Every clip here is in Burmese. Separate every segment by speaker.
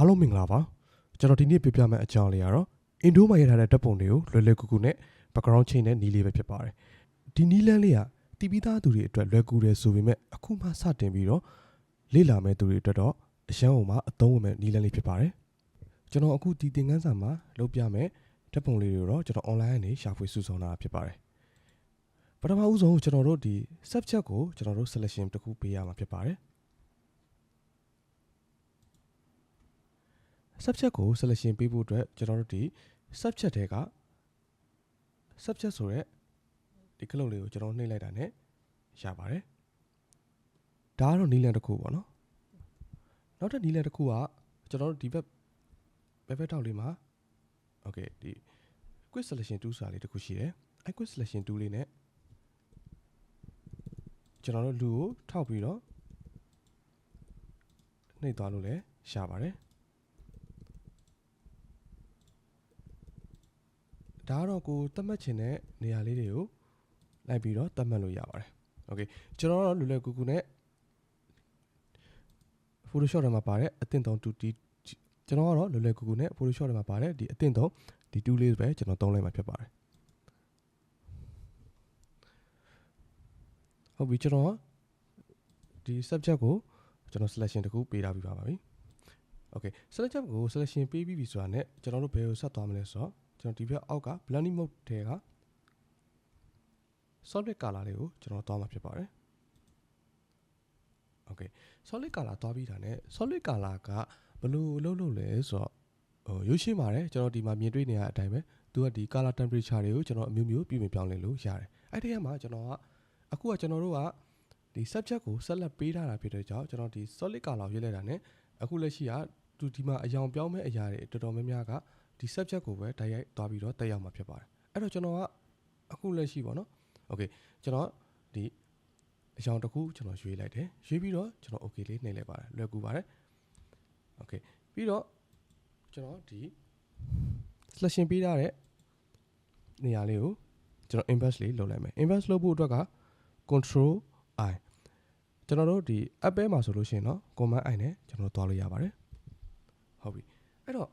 Speaker 1: အားလုံးမင်္ဂလာပါကျွန်တော်ဒီနေ့ပြပြမယ့်အကြောင်းလေးကတော့ Indo မှာရထားတဲ့ဓာတ်ပုံတွေကိုလွယ်လွယ်ကူကူနဲ့ background ချိန်တဲ့နီးလေးပဲဖြစ်ပါတယ်ဒီနီးလန်းလေးကတီးပြီးသားသူတွေအတွက်လွယ်ကူတယ်ဆိုပေမဲ့အခုမှစတင်ပြီးတော့လေ့လာမဲ့သူတွေအတွက်တော့အရန်အောင်မှအသုံးဝင်မဲ့နီးလန်းလေးဖြစ်ပါတယ်ကျွန်တော်အခုဒီသင်ခန်းစာမှာလုပ်ပြမယ့်ဓာတ်ပုံလေးတွေကိုတော့ကျွန်တော် online ကနေရှာဖွေစုဆောင်းတာဖြစ်ပါတယ်ပထမဦးဆုံးကျွန်တော်တို့ဒီ subject ကိုကျွန်တော်တို့ selection တစ်ခုပေးရမှာဖြစ်ပါတယ် subject ကို selection ပေးဖို့အတွက်ကျွန်တော်တို့ဒီ subject တွေက subject ဆိုရက်ဒီကလုတ်လေးကိုကျွန်တော်နှိပ်လိုက်တာ ਨੇ ရပါတယ်ဒါကတော့နီလန်တစ်ခုပေါ့နော်နောက်ထပ်နီလန်တစ်ခုကကျွန်တော်တို့ဒီဘက်ဘက်ဘက်ထောက်လေးမှာ okay ဒီ quick selection tool ဆိုတာလေးတစ်ခုရှိတယ်အဲ quick selection tool လေး ਨੇ ကျွန်တော်တို့လူကိုထောက်ပြီးတော့နှိပ်သွားလို့လည်းရပါတယ် ဒါကတော့ကိုသတ်မှတ်ချင်တဲ့နေရာလေးတွေကိုလိုက်ပြီးတော့သတ်မှတ်လို့ရပါတယ်။ Okay ကျွန်တော်တို့လွယ်လွယ်ကူကူနဲ့ Photoshop ထဲမှာပါတဲ့အသင့်သုံး 2D ကျွန်တော်ကတော့လွယ်လွယ်ကူကူနဲ့ Photoshop ထဲမှာပါတဲ့ဒီအသင့်သုံးဒီ tool လေးပဲကျွန်တော်သုံးလိုက်မှာဖြစ်ပါတယ်။ဟုတ်ပြီကျွန်တော်ဒီ subject ကိုကျွန်တော် selection တခုပေးထားပြီးပါပါပြီ။ Okay selection ကို selection ပေးပြီးပြီဆိုတာနဲ့ကျွန်တော်တို့ဘယ်ကိုဆက်သွားမလဲဆိုတော့ ကျွန်တော်ဒီဘက်အောက်က blending mode ထဲက solid color လေးကိုကျွန်တော်သွားမှာဖြစ်ပါတယ် okay solid color သွားပြီးတာ ਨੇ solid color ကဘယ်လိုလုပ်လို့လဲဆိုတော့ဟိုရုပ်ရှင်းပါတယ်ကျွန်တော်ဒီမှာမြင်တွေ့နေရတဲ့အတိုင်းပဲသူကဒီ color temperature တွေကိုကျွန်တော်အမျိုးမျိုးပြင်ပြင်ပြောင်းလဲလို့ရတယ်အဲ့ဒီကမှာကျွန်တော်ကအခုကကျွန်တော်တို့ကဒီ subject ကိုဆက်လက်ပေးထားတာဖြစ်တဲ့ကြောင့်ကျွန်တော်ဒီ solid color ကိုရွေးလိုက်တာ ਨੇ အခုလက်ရှိကသူဒီမှာအယောင်ပြောင်းမဲ့အရာတွေတော်တော်များများက ဒီ subject ကိုပဲတိုက်ရိုက်သွားပြီးတော့တက်ရောက်မှာဖြစ်ပါတယ်အဲ့တော့ကျွန်တော်ကအခုလက်ရှိပေါ့နော် okay ကျွန်တော်ဒီအကြောင်းတစ်ခုကျွန်တော်ရွေးလိုက်တယ်ရွေးပြီးတော့ကျွန်တော် okay လေးနှိပ်လိုက်ပါတယ်လွယ်ကူပါတယ် okay ပြီးတော့ကျွန်တော်ဒီ selection ပေးထားတဲ့နေရာလေးကိုကျွန်တော် inverse လေးလုပ်လိုက်မယ် inverse လုပ်ဖို့အတွက်က control i ကျွန်တော်တို့ဒီ app ပဲမှာဆိုလို့ရှိရင်တော့ command i နဲ့ကျွန်တော်တို့သွားလို့ရပါတယ်ဟုတ်ပြီအဲ့တော့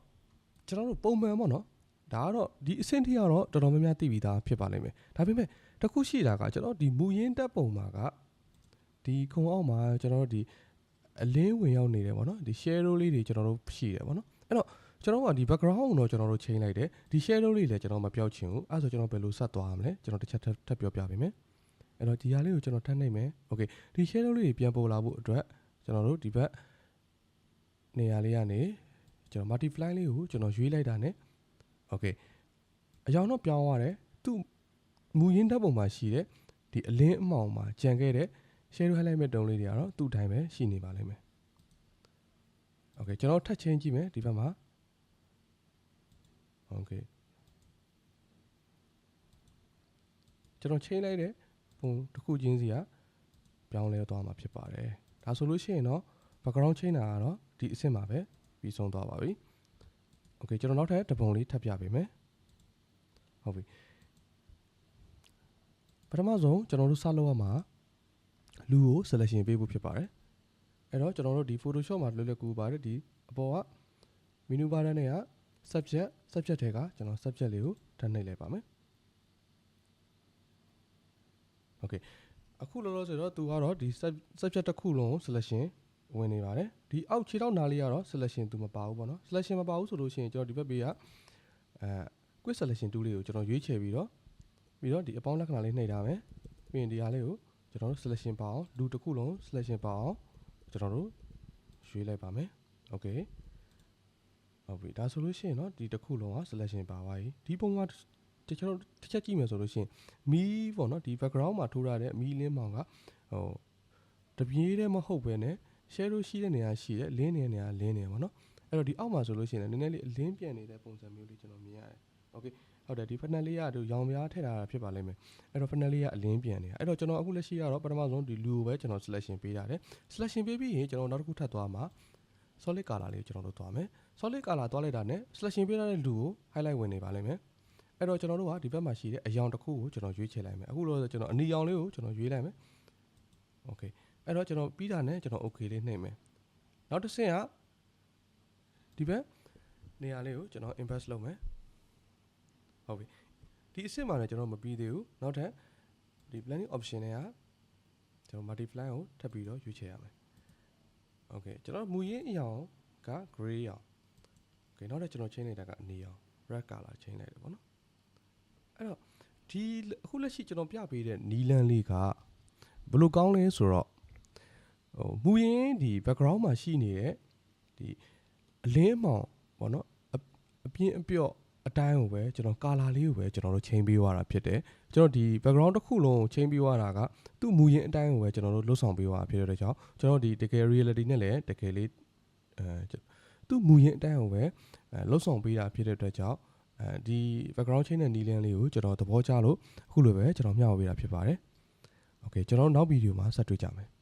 Speaker 1: ကျွန်တော်တို့ပုံမှန်ပေါ့နော်ဒါကတော့ဒီအဆင့်ထိကတော့တော်တော်များများသိပြီးသားဖြစ်ပါလိမ့်မယ်ဒါပေမဲ့တခုရှိတာကကျွန်တော်ဒီမူရင်းတက်ပုံမှာကဒီခုံအောက်မှာကျွန်တော်တို့ဒီအလင်းဝင်ရောက်နေတယ်ပေါ့နော်ဒီ shadow လေးတွေကျွန်တော်တို့ရှိတယ်ပေါ့နော်အဲ့တော့ကျွန်တော်ကဒီ background ကိုတော့ကျွန်တော်တို့ချိန်လိုက်တယ်ဒီ shadow လေးလည်းကျွန်တော်မပြောက်ချင်ဘူးအဲ့ဆိုကျွန်တော်ဘယ်လိုဆက်သွားမလဲကျွန်တော်တစ်ချက်ထပ်ပြောပြပေးမယ်အဲ့တော့ဒီဟာလေးကိုကျွန်တော်ထပ်နှိပ်မယ် okay ဒီ shadow လေးတွေပြန်ပေါ်လာဖို့အတွက်ကျွန်တော်တို့ဒီဘက်နေရာလေးကနေ ကျွန်တော် multiply လေးကိုကျွန်တော်ရွေးလိုက်တာ ਨੇ okay အကြောင်းတော့ပြောင်းသွားတယ်သူ့မူရင်းဓာတ်ပုံမှာရှိတဲ့ဒီအလင်းအမှောင်မှာကြံခဲ့တဲ့ shadow highlight မဲ့တုံးလေးတွေကတော့သူ့အတိုင်းပဲရှိနေပါလိမ့်မယ် okay ကျွန်တော်ထပ်ချင်းကြည့်မယ်ဒီဘက်မှာ okay ကျွန်တော်ချိန်လိုက်တဲ့ပုံတစ်ခုချင်းစီကပြောင်းလဲသွားမှာဖြစ်ပါတယ်ဒါဆိုလို့ရှိရင်တော့ background ချိန်တာကတော့ဒီအဆင့်မှာပဲ ပြီးဆုံးသွားပါပြီ။ Okay ကျွန်တော်နောက်ထပ်တပုံလေးထပ်ပြပေးမယ်။ဟုတ်ပြီ။ပထမဆုံးကျွန်တော်တို့စလုပ်ရမှာလူကို selection ပေးဖို့ဖြစ်ပါတယ်။အဲ့တော့ကျွန်တော်တို့ဒီ Photoshop မှာလွယ်လွယ်ကူပါတယ်ဒီအပေါ်က menu bar နဲ့က subject subject ထဲကကျွန်တော် subject လေးကိုထပ်နှိပ်လိုက်ပါမယ်။ Okay အခုလောလောဆယ်တော့သူကတော့ဒီ subject တစ်ခုလုံးကို selection ဝင်နေပါတယ်ဒီအောက်ခြေထောက်နားလေးကတော့ selection သူမပါဘူးပေါ့နော် selection မပါဘူးဆိုလို့ရှိရင်ကျွန်တော်ဒီဘက်ဘေးကအဲ quick selection tool လေးကိုကျွန်တော်ရွေးချယ်ပြီးတော့ပြီးတော့ဒီအပေါင်းလက္ခဏာလေးနှိပ်ထားမယ်ပြီးရင်ဒီဟာလေးကိုကျွန်တော်တို့ selection ပါအောင်လူတစ်ခုလုံး selection ပါအောင်ကျွန်တော်တို့ရွေးလိုက်ပါမယ် okay ဟုတ်ပြီဒါဆိုလို့ရှိရင်เนาะဒီတစ်ခုလုံးက selection ပါသွားပြီဒီပုံကကျွန်တော်တစ်ချက်ကြည့်မယ်ဆိုလို့ရှိရင်မီးပေါ့နော်ဒီ background မှာထိုးထားတဲ့မီးလင်းမောင်ကဟိုတပြေးတည်းမဟုတ်ပဲね shadow ရှိတဲ့နေရာရှိတယ်လင်းနေတဲ့နေရာလင်းနေပါတော့အဲ့တော့ဒီအောက်မှာဆိုလို့ရှိရင်လည်းနည်းနည်းလေးအလင်းပြန်နေတဲ့ပုံစံမျိုးလေးကျွန်တော်မြင်ရတယ်โอเคဟုတ်တယ်ဒီ funnel လေးကဒီရောင်ပြားထည့်ထားတာဖြစ်ပါလိမ့်မယ်အဲ့တော့ funnel လေးကအလင်းပြန်နေတာအဲ့တော့ကျွန်တော်အခုလက်ရှိကတော့ပထမဆုံးဒီလူကိုပဲကျွန်တော် selection ပေးရတယ် selection ပေးပြီးရင်ကျွန်တော်နောက်တစ်ခုထပ်သွားမှာ solid color လေးကိုကျွန်တော်တို့သွားမယ် solid color သွားလိုက်တာနဲ့ selection ပေးထားတဲ့လူကို highlight ဝင်နေပါလိမ့်မယ်အဲ့တော့ကျွန်တော်တို့ကဒီဘက်မှာရှိတဲ့အယောင်တစ်ခုကိုကျွန်တော်ရွေးချယ်လိုက်မယ်အခုတော့ကျွန်တော်အနီရောင်လေးကိုကျွန်တော်ရွေးလိုက်မယ်โอเค အဲ့တော့ကျွန်တော်ပြီးတာနဲ့ကျွန်တော် okay လေးနှိပ်မယ်နောက်တစ်ဆင့်ကဒီဘက်နေရာလေးကိုကျွန်တော် invest လုပ်မယ်ဟုတ်ပြီဒီအဆင့်မှာလည်းကျွန်တော်မပြီးသေးဘူးနောက်ထပ်ဒီ planning option တွေကကျွန်တော် multiply ကိုထပ်ပြီးတော့ရွေးချယ်ရမယ် okay ကျွန်တော်မူရင်းအရောင်က gray ရောင် okay နောက်ထပ်ကျွန်တော်ချိန်လိုက်တာကအနေရောင် red color ချိန်လိုက်တယ်ပေါ့နော်အဲ့တော့ဒီအခုလက်ရှိကျွန်တော်ပြပေးတဲ့နီလန်းလေးကဘယ်လိုကောင်းလဲဆိုတော့ ဟိုမူရင်းဒီ background မှာရှိနေတဲ့ဒီအလင်းမောင်ပေါ့နော်အပြင်းအပြော့အတိုင်းကိုပဲကျွန်တော် color လေးကိုပဲကျွန်တော်တို့ချိန်ပေးသွားတာဖြစ်တယ်ကျွန်တော်ဒီ background တစ်ခုလုံးကိုချိန်ပေးသွားတာကသူ့မူရင်းအတိုင်းကိုပဲကျွန်တော်တို့လွတ်ဆောင်ပေးသွားတာဖြစ်တဲ့ကြောင့်ကျွန်တော်ဒီတကယ် reality နဲ့လည်းတကယ်လေးအဲသူ့မူရင်းအတိုင်းကိုပဲလွတ်ဆောင်ပေးတာဖြစ်တဲ့အတွက်ကြောင့်အဲဒီ background change နဲ့နီလန်းလေးကိုကျွန်တော်သဘောကျလို့အခုလိုပဲကျွန်တော်မျှဝေပေးတာဖြစ်ပါတယ်။ Okay ကျွန်တော်နောက်ဗီဒီယိုမှာဆက်တွေ့ကြမယ်။